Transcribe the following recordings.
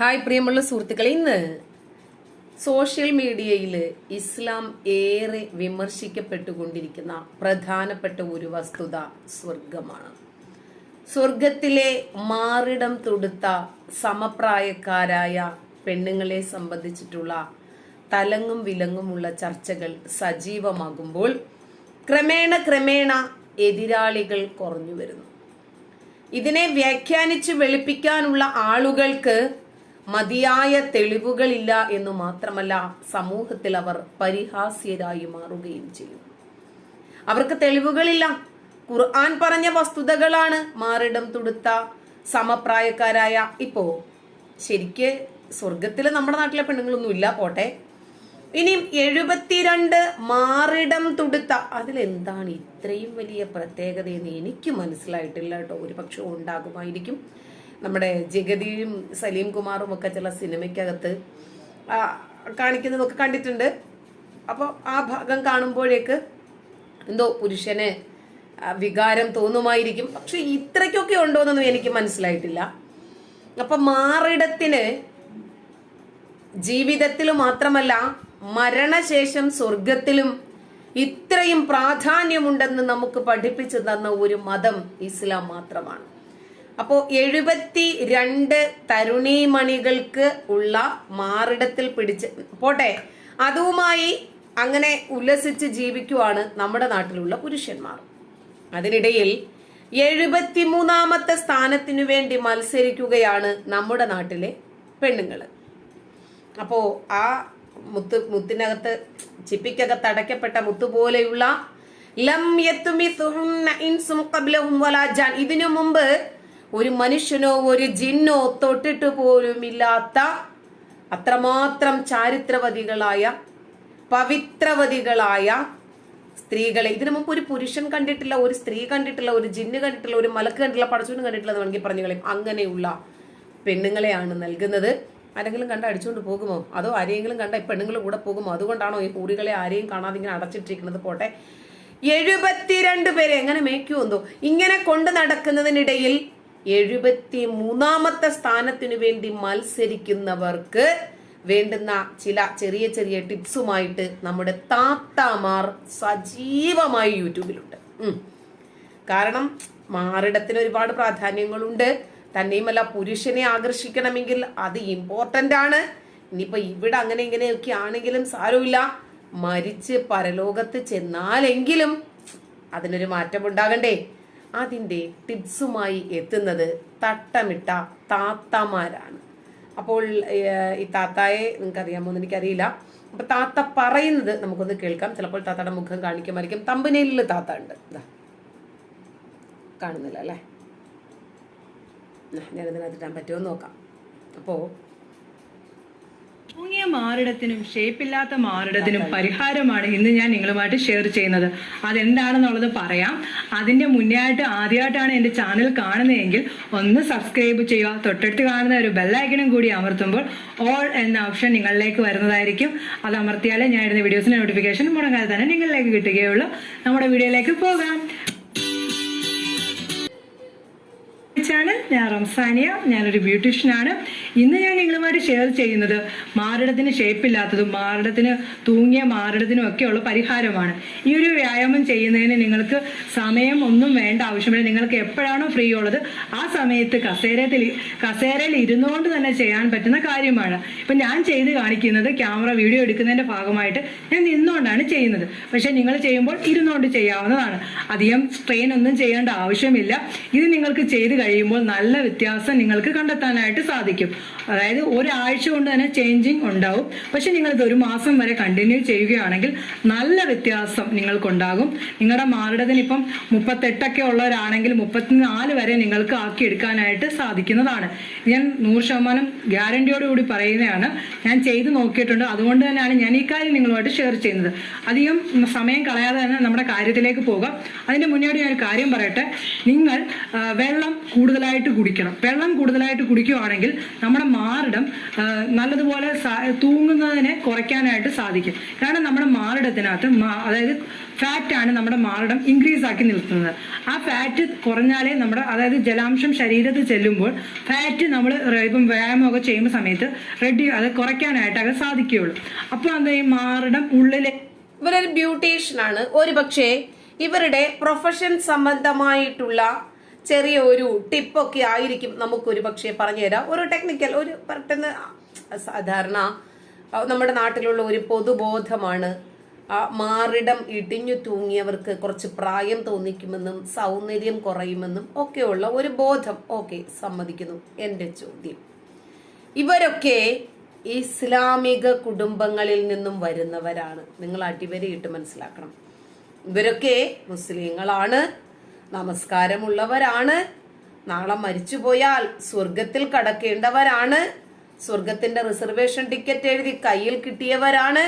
Hi പ്രിയമുള്ള സുഹൃത്തുക്കളെ ഇന്ന് സോഷ്യൽ മീഡിയയിൽ ഇസ്ലാം ഏറെ വിമർശിക്കപ്പെട്ടുകൊണ്ടിരിക്കുന്ന പ്രധാനപ്പെട്ട ഒരു വസ്തുത സ്വർഗമാണ്. സ്വർഗത്തിലെ മാറിടം തൊടുത്ത സമപ്രായക്കാരായ പെണ്ണുങ്ങളെ സംബന്ധിച്ചിട്ടുള്ള തലങ്ങും വിലങ്ങുമുള്ള ചർച്ചകൾ സജീവമാകുമ്പോൾ ക്രമേണ ക്രമേണ എതിരാളികൾ കുറഞ്ഞു വരുന്നു. ഇതിനെ വ്യാഖ്യാനിച്ച് വെളുപ്പിക്കാനുള്ള ആളുകൾക്ക് മതിയായ തെളിവുകളില്ല എന്ന് മാത്രമല്ല സമൂഹത്തിൽ അവർ പരിഹാസ്യരായി മാറുകയും ചെയ്യും അവർക്ക് തെളിവുകളില്ല. ഖുർആൻ പറഞ്ഞ വസ്തുതകളാണ് മാറിടം തുടുത്ത സമപ്രായക്കാരായ. ഇപ്പോ ശരിക്ക് സ്വർഗത്തിൽ നമ്മുടെ നാട്ടിലെ പെണ്ണുങ്ങളൊന്നും ഇല്ല പോട്ടെ. ഇനിയും എഴുപത്തിരണ്ട് മാറിടം തുടുത്ത. അതിലെന്താണ് ഇത്രയും വലിയ പ്രത്യേകത എന്ന് എനിക്ക് മനസ്സിലായിട്ടില്ല കേട്ടോ. ഒരു പക്ഷെ ഉണ്ടാകുമായിരിക്കും. നമ്മുടെ ജഗതിയും സലീം കുമാറും ഒക്കെ ചില സിനിമയ്ക്കകത്ത് കാണിക്കുന്നതൊക്കെ കണ്ടിട്ടുണ്ട്. അപ്പോൾ ആ ഭാഗം കാണുമ്പോഴേക്ക് എന്തോ പുരുഷന് വികാരം തോന്നുമായിരിക്കും. പക്ഷെ ഇത്രയ്ക്കൊക്കെ ഉണ്ടോ എന്നൊന്നും എനിക്ക് മനസ്സിലായിട്ടില്ല. അപ്പൊ മാറിടത്തിന് ജീവിതത്തിൽ മാത്രമല്ല മരണശേഷം സ്വർഗത്തിലും ഇത്രയും പ്രാധാന്യമുണ്ടെന്ന് നമുക്ക് പഠിപ്പിച്ചു തന്ന ഒരു മതം ഇസ്ലാം മാത്രമാണ്. അപ്പോ എഴുപത്തി രണ്ട് തരുണീമണികൾക്ക് ഉള്ള മാറിടത്തിൽ പിടിച്ച് പോട്ടെ. അതുമായി അങ്ങനെ ഉല്ലസിച്ച് ജീവിക്കുവാണ് നമ്മുടെ നാട്ടിലുള്ള പുരുഷന്മാർ. അതിനിടയിൽ എഴുപത്തിമൂന്നാമത്തെ സ്ഥാനത്തിനു വേണ്ടി മത്സരിക്കുകയാണ് നമ്മുടെ നാട്ടിലെ പെണ്ണുങ്ങൾ അപ്പോ ആ മുത്ത് മുത്തിനകത്ത് ചിപ്പിക്കകത്ത് അടയ്ക്കപ്പെട്ട മുത്ത് പോലെയുള്ള ഇതിനു മുമ്പ് ഒരു മനുഷ്യനോ ഒരു ജിന്നോ തൊട്ടിട്ട് പോലുമില്ലാത്ത അത്രമാത്രം ചാരിത്രവതികളായ പവിത്രവതികളായ സ്ത്രീകളെ. ഇതിനു മുമ്പ് ഒരു പുരുഷൻ കണ്ടിട്ടില്ല ഒരു സ്ത്രീ കണ്ടിട്ടില്ല ഒരു ജിന്ന് കണ്ടിട്ടില്ല ഒരു മലക്ക് കണ്ടിട്ടില്ല പടച്ചൂന് കണ്ടിട്ടില്ല എന്ന് വേണമെങ്കിൽ പറഞ്ഞു കളയും അങ്ങനെയുള്ള പെണ്ണുങ്ങളെയാണ് നൽകുന്നത്. ആരെങ്കിലും കണ്ട അടിച്ചുകൊണ്ട് പോകുമോ? അതോ ആരെങ്കിലും കണ്ട പെണ്ണുങ്ങൾ കൂടെ പോകുമോ? അതുകൊണ്ടാണോ ഈ കൂടികളെ ആരെയും കാണാതെ ഇങ്ങനെ അടച്ചിട്ടിരിക്കുന്നത്? പോട്ടെ. എഴുപത്തിരണ്ട് പേരെ എങ്ങനെ മേക്കുമെന്തോ ഇങ്ങനെ കൊണ്ടു നടക്കുന്നതിനിടയിൽ എഴുപത്തി മൂന്നാമത്തെ സ്ഥാനത്തിനു വേണ്ടി മത്സരിക്കുന്നവർക്ക് വേണ്ടുന്ന ചില ചെറിയ ചെറിയ ടിപ്സുമായിട്ട് നമ്മുടെ താത്താമാർ സജീവമായി യൂട്യൂബിലുണ്ട്. കാരണം മാറിടത്തിന് ഒരുപാട് പ്രാധാന്യങ്ങളുണ്ട്. തന്നെയുമല്ല പുരുഷനെ ആകർഷിക്കണമെങ്കിൽ അത് ഇമ്പോർട്ടന്റ് ആണ്. ഇനിയിപ്പോൾ ഇവിടെ അങ്ങനെ ഇങ്ങനെയൊക്കെ ആണെങ്കിലും സാരമില്ല. മരിച്ച് പരലോകത്ത് ചെന്നാലെങ്കിലും അതിനൊരു മാറ്റം ഉണ്ടാകണ്ടേ അതിന്റെ ടിപ്സുമായി എത്തുന്നത് തട്ടമിട്ട താത്തമാരാണ്. അപ്പോൾ ഈ താത്തായെ നിങ്ങൾക്ക് അറിയാമോ എന്ന് എനിക്കറിയില്ല. അപ്പൊ താത്ത പറയുന്നത് നമുക്കൊന്ന് കേൾക്കാം. ചിലപ്പോൾ താത്തയുടെ മുഖം കാണിക്കുമായിരിക്കും. തമ്പനയിലിൽ താത്ത ഉണ്ട് കാണുന്നില്ല അല്ലേ? ഞാനിതിനകത്തിട്ടാൻ പറ്റുമോ നോക്കാം. അപ്പോ തൂങ്ങിയ മാറിടത്തിനും ഷേപ്പില്ലാത്ത മാറിടത്തിനും പരിഹാരമാണ് ഇന്ന് ഞാൻ നിങ്ങളുമായിട്ട് ഷെയർ ചെയ്യുന്നത്. അതെന്താണെന്നുള്ളത് പറയാം. അതിന്റെ മുന്നേ ആയിട്ട് ആദ്യമായിട്ടാണ് എന്റെ ചാനൽ കാണുന്നതെങ്കിൽ ഒന്ന് സബ്സ്ക്രൈബ് ചെയ്യുക. തൊട്ടടുത്ത് കാണുന്ന ഒരു ബെല്ലൈക്കണും കൂടി അമർത്തുമ്പോൾ ഓൾ എന്ന ഓപ്ഷൻ നിങ്ങളിലേക്ക് വരുന്നതായിരിക്കും. അത് അമർത്തിയാലേ ഞാൻ ഇടുന്ന വീഡിയോസിന്റെ നോട്ടിഫിക്കേഷൻ മുടങ്ങാതെ തന്നെ നിങ്ങളിലേക്ക് കിട്ടുകയുള്ളൂ. നമ്മുടെ വീഡിയോയിലേക്ക് പോകാം. ചാനൽ ഞാൻ റംസാനിയ. ഞാനൊരു ബ്യൂട്ടീഷ്യനാണ്. ഇന്ന് ഞാൻ നിങ്ങളുമായിട്ട് ഷെയർ ചെയ്യുന്നത് മാറിടത്തിന് ഷേപ്പില്ലാത്തതും മാറിടത്തിന് തൂങ്ങിയ മാറിടത്തിനും ഒക്കെയുള്ള പരിഹാരമാണ്. ഈ ഒരു വ്യായാമം ചെയ്യുന്നതിന് നിങ്ങൾക്ക് സമയം ഒന്നും വേണ്ട ആവശ്യമില്ല. നിങ്ങൾക്ക് എപ്പോഴാണോ ഫ്രീ ഉള്ളത് ആ സമയത്ത് കസേരത്തിൽ കസേരയിൽ ഇരുന്നുകൊണ്ട് തന്നെ ചെയ്യാൻ പറ്റുന്ന കാര്യമാണ്. ഇപ്പം ഞാൻ ചെയ്ത് കാണിക്കുന്നത് ക്യാമറ വീഡിയോ എടുക്കുന്നതിന്റെ ഭാഗമായിട്ട് ഞാൻ നിന്നുകൊണ്ടാണ് ചെയ്യുന്നത്. പക്ഷേ നിങ്ങൾ ചെയ്യുമ്പോൾ ഇരുന്നുകൊണ്ട് ചെയ്യാവുന്നതാണ്. അധികം സ്ട്രെയിൻ ഒന്നും ചെയ്യേണ്ട ആവശ്യമില്ല. ഇത് നിങ്ങൾക്ക് ചെയ്ത് കഴിയുമ്പോൾ നല്ല വ്യത്യാസം നിങ്ങൾക്ക് കണ്ടെത്താനായിട്ട് സാധിക്കും. അതായത് ഒരാഴ്ച കൊണ്ട് തന്നെ ചേഞ്ചിങ് ഉണ്ടാവും. പക്ഷെ നിങ്ങൾ ഇത് ഒരു മാസം വരെ കണ്ടിന്യൂ ചെയ്യുകയാണെങ്കിൽ നല്ല വ്യത്യാസം നിങ്ങൾക്കുണ്ടാകും. നിങ്ങളുടെ മാറിടത്തിന് ഇപ്പം മുപ്പത്തെട്ടൊക്കെ ഉള്ളവരാണെങ്കിൽ മുപ്പത്തിനാല് വരെ നിങ്ങൾക്ക് ആക്കി എടുക്കാനായിട്ട് സാധിക്കുന്നതാണ്. ഞാൻ നൂറ് ശതമാനം ഗ്യാരണ്ടിയോടുകൂടി പറയുന്നതാണ്. ഞാൻ ചെയ്ത് നോക്കിയിട്ടുണ്ട്. അതുകൊണ്ട് തന്നെയാണ് ഞാൻ ഈ കാര്യം നിങ്ങളുമായിട്ട് ഷെയർ ചെയ്യുന്നത്. അധികം സമയം കളയാതെ തന്നെ നമ്മുടെ കാര്യത്തിലേക്ക് പോകാം. അതിന്റെ മുന്നോട്ട് ഞാൻ ഒരു കാര്യം പറയട്ടെ. നിങ്ങൾ വെള്ളം കൂടുതലായിട്ട് കുടിക്കണം. വെള്ളം കൂടുതലായിട്ട് കുടിക്കുകയാണെങ്കിൽ നമ്മുടെ മാറിടം നല്ലതുപോലെ തൂങ്ങുന്നതിനെ കുറയ്ക്കാനായിട്ട് സാധിക്കും. കാരണം നമ്മുടെ മാറിടത്തിനകത്ത് അതായത് ഫാറ്റ് ആണ് നമ്മുടെ മാറിടം ഇൻക്രീസ് ആക്കി നിർത്തുന്നത് ആ ഫാറ്റ് കുറഞ്ഞാലേ നമ്മുടെ അതായത് ജലാംശം ശരീരത്തിൽ ചെല്ലുമ്പോൾ ഫാറ്റ് നമ്മൾ ഇപ്പം വ്യായാമമൊക്കെ ചെയ്യുന്ന സമയത്ത് റെഡി അത് കുറയ്ക്കാനായിട്ട് അത് സാധിക്കുകയുള്ളൂ. അപ്പോൾ എന്താ ഈ മാറിടം ഉള്ളിലെ ഇവരൊരു ബ്യൂട്ടീഷ്യനാണ് ഒരു പക്ഷേ ഇവരുടെ പ്രൊഫഷൻ സംബന്ധമായിട്ടുള്ള ചെറിയ ഒരു ടിപ്പൊക്കെ ആയിരിക്കും നമുക്കൊരു പക്ഷേ പറഞ്ഞു തരാം. ഒരു ടെക്നിക്കൽ ഒരു പെട്ടെന്ന് സാധാരണ നമ്മുടെ നാട്ടിലുള്ള ഒരു പൊതുബോധമാണ് ആ മാറിടം ഇടിഞ്ഞു തൂങ്ങിയവർക്ക് കുറച്ച് പ്രായം തോന്നിക്കുമെന്നും സൗന്ദര്യം കുറയുമെന്നും ഒക്കെയുള്ള ഒരു ബോധം ഓക്കെ സമ്മതിക്കുന്നു എന്റെ ചോദ്യം. ഇവരൊക്കെ ഇസ്ലാമിക കുടുംബങ്ങളിൽ നിന്നും വരുന്നവരാണ്. നിങ്ങൾ അടിവരയിട്ട് മനസ്സിലാക്കണം. ഇവരൊക്കെ മുസ്ലിങ്ങളാണ്. നമസ്കാരമുള്ളവരാണ്. നാളെ മരിച്ചുപോയാൽ സ്വർഗത്തിൽ കടക്കേണ്ടവരാണ്. സ്വർഗത്തിന്റെ റിസർവേഷൻ ടിക്കറ്റ് എഴുതി കയ്യിൽ കിട്ടിയവരാണ്.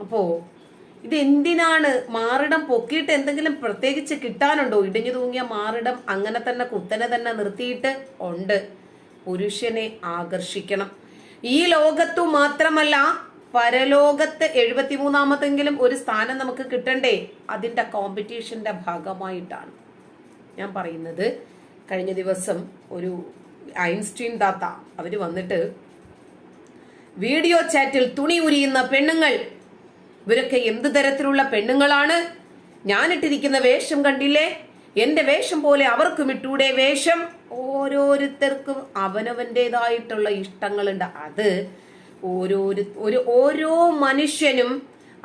അപ്പോ ഇത് എന്തിനാണ് മാറിടം പൊക്കിയിട്ട് എന്തെങ്കിലും പ്രത്യേകിച്ച് കിട്ടാനുണ്ടോ? ഇടിഞ്ഞു തൂങ്ങിയ മാറിടം അങ്ങനെ തന്നെ കുത്തനെ തന്നെ നിർത്തിയിട്ട് ഉണ്ട്. പുരുഷനെ ആകർഷിക്കണം. ഈ ലോകത്തു മാത്രമല്ല പരലോകത്ത് എഴുപത്തിമൂന്നാമതെങ്കിലും ഒരു സ്ഥാനം നമുക്ക് കിട്ടണ്ടേ? അതിന്റെ കോമ്പറ്റീഷന്റെ ഭാഗമായിട്ടാണ്. ഞാൻ പറയുന്നത് കഴിഞ്ഞ ദിവസം ഒരു ഐൻസ്റ്റീൻ ദാത്ത അവർ വന്നിട്ട് വീഡിയോ ചാറ്റിൽ തുണി ഉരിയുന്ന പെണ്ണുങ്ങൾ. ഇവരൊക്കെ എന്ത് തരത്തിലുള്ള പെണ്ണുങ്ങളാണ്? ഞാനിട്ടിരിക്കുന്ന വേഷം കണ്ടില്ലേ? എന്റെ വേഷം പോലെ അവർക്കും ഇട്ടൂടെ വേഷം. ഓരോരുത്തർക്കും അവനവന്റെതായിട്ടുള്ള ഇഷ്ടങ്ങളുണ്ട്. അത് ഓരോരു ഒരു ഓരോ മനുഷ്യനും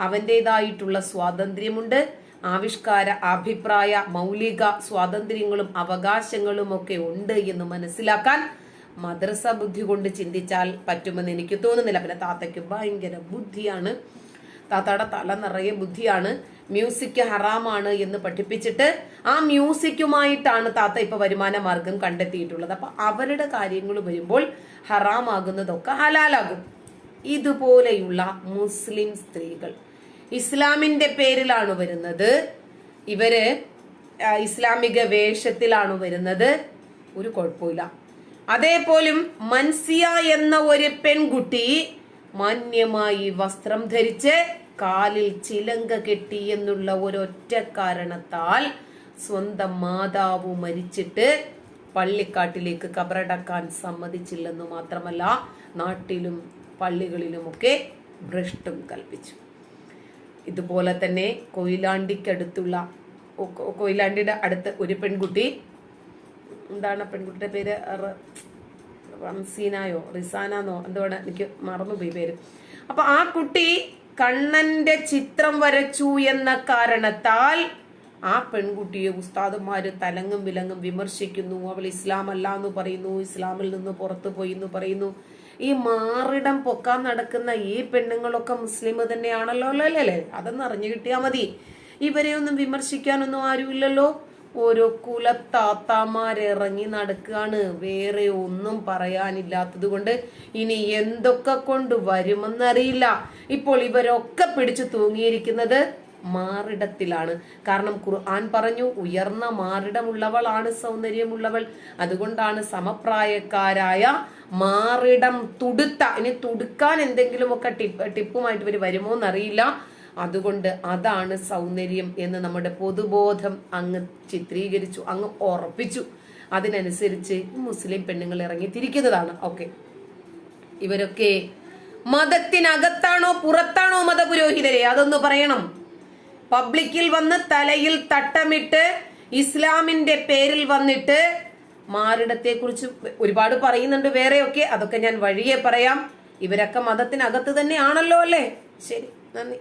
അവന്റെതായിട്ടുള്ള സ്വാതന്ത്ര്യമുണ്ട്. ആവിഷ്കാര അഭിപ്രായ മൗലിക സ്വാതന്ത്ര്യങ്ങളും അവകാശങ്ങളും ഒക്കെ ഉണ്ട് എന്ന് മനസ്സിലാക്കാൻ മദ്രസ ബുദ്ധി കൊണ്ട് ചിന്തിച്ചാൽ പറ്റുമെന്ന് എനിക്ക് തോന്നുന്നില്ല. പിന്നെ താത്തയ്ക്ക് ഭയങ്കര ബുദ്ധിയാണ്. താത്തയുടെ തല നിറയെ ബുദ്ധിയാണ്. മ്യൂസിക് ഹറാമാണ് എന്ന് പഠിപ്പിച്ചിട്ട് ആ മ്യൂസിക്കുമായിട്ടാണ് താത്ത ഇപ്പൊ വരുമാന മാർഗം കണ്ടെത്തിയിട്ടുള്ളത്. അപ്പൊ അവരുടെ കാര്യങ്ങൾ വരുമ്പോൾ ഹറാമാകുന്നതൊക്കെ ഹലാലാകും. ഇതുപോലെയുള്ള മുസ്ലിം സ്ത്രീകൾ ഇസ്ലാമിന്റെ പേരിലാണ് വരുന്നത്. ഇവർ ഇസ്ലാമിക വേഷത്തിലാണ് വരുന്നത്. ഒരു കുഴപ്പമില്ല. അതേപോലും മൻസിയ എന്ന ഒരു പെൺകുട്ടി മാന്യമായി വസ്ത്രം ധരിച്ച് കാലിൽ ചിലങ്ക കെട്ടി എന്നുള്ള ഒരൊറ്റ കാരണത്താൽ സ്വന്തം മാതാവ് മരിച്ചിട്ട് പള്ളിക്കാട്ടിലേക്ക് കബറടക്കാൻ സമ്മതിച്ചില്ലെന്ന് മാത്രമല്ല നാട്ടിലും പള്ളികളിലുമൊക്കെ ഭ്രഷ്ടും കൽപ്പിച്ചു. ഇതുപോലെ തന്നെ കൊയിലാണ്ടിക്കടുത്തുള്ള കൊയിലാണ്ടിയുടെ അടുത്ത് ഒരു പെൺകുട്ടി എന്താണ് പെൺകുട്ടിയുടെ പേര്? റംസീനായോ റിസാനോ എന്തുവാണ്? എനിക്ക് മറന്നുപോയി പേര്. അപ്പൊ ആ കുട്ടി കണ്ണന്റെ ചിത്രം വരച്ചു എന്ന കാരണത്താൽ ആ പെൺകുട്ടിയെ ഉസ്താദന്മാര് തലങ്ങും വിലങ്ങും വിമർശിക്കുന്നു. അവൾ ഇസ്ലാം അല്ല എന്ന് പറയുന്നു ഇസ്ലാമിൽ നിന്ന് പുറത്തു പോയി എന്ന് പറയുന്നു. ഈ മാറിടം പൊക്കാൻ നടക്കുന്ന ഈ പെണ്ണുങ്ങളൊക്കെ മുസ്ലിം തന്നെയാണല്ലോ അല്ലേ അതൊന്ന് അറിഞ്ഞു കിട്ടിയാ മതി. ഇവരെ ഒന്നും വിമർശിക്കാനൊന്നും ആരുമില്ലല്ലോ. ഓരോ കുലത്താത്താമാരിറങ്ങി നടക്കുകയാണ് വേറെ ഒന്നും പറയാനില്ലാത്തത് കൊണ്ട് ഇനി എന്തൊക്കെ കൊണ്ട് വരുമെന്നറിയില്ല. ഇപ്പോൾ ഇവരൊക്കെ പിടിച്ചു തൂങ്ങിയിരിക്കുന്നത് മാറിടത്തിലാണ്. കാരണം ഖുർആൻ പറഞ്ഞു ഉയർന്ന മാറിടമുള്ളവളാണ് സൗന്ദര്യമുള്ളവൾ. അതുകൊണ്ടാണ് സമപ്രായക്കാരായ മാറിടം തുടുത്ത ഇനി തുടുക്കാൻ എന്തെങ്കിലുമൊക്കെ ടിപ്പ് ടിപ്പുമായിട്ട് ഇവർ വരുമോ എന്നറിയില്ല. അതുകൊണ്ട് അതാണ് സൗന്ദര്യം എന്ന് നമ്മുടെ പൊതുബോധം അങ്ങ് ചിത്രീകരിച്ചു അങ്ങ് ഉറപ്പിച്ചു. അതിനനുസരിച്ച് മുസ്ലിം പെണ്ണുങ്ങൾ ഇറങ്ങിത്തിരിക്കുന്നതാണ്. ഓക്കെ. ഇവരൊക്കെ മതത്തിനകത്താണോ പുറത്താണോ മതപുരോഹിതരെ? അതൊന്ന് പറയണം. പബ്ലിക്കിൽ വന്ന് തലയിൽ തട്ടമിട്ട് ഇസ്ലാമിന്റെ പേരിൽ വന്നിട്ട് മാറിടത്തെ കുറിച്ച് ഒരുപാട് പറയുന്നുണ്ട് വേറെയൊക്കെ. അതൊക്കെ ഞാൻ വഴിയെ പറയാം. ഇവരൊക്കെ മതത്തിനകത്ത് തന്നെയാണല്ലോ അല്ലേ? ശരി നന്ദി.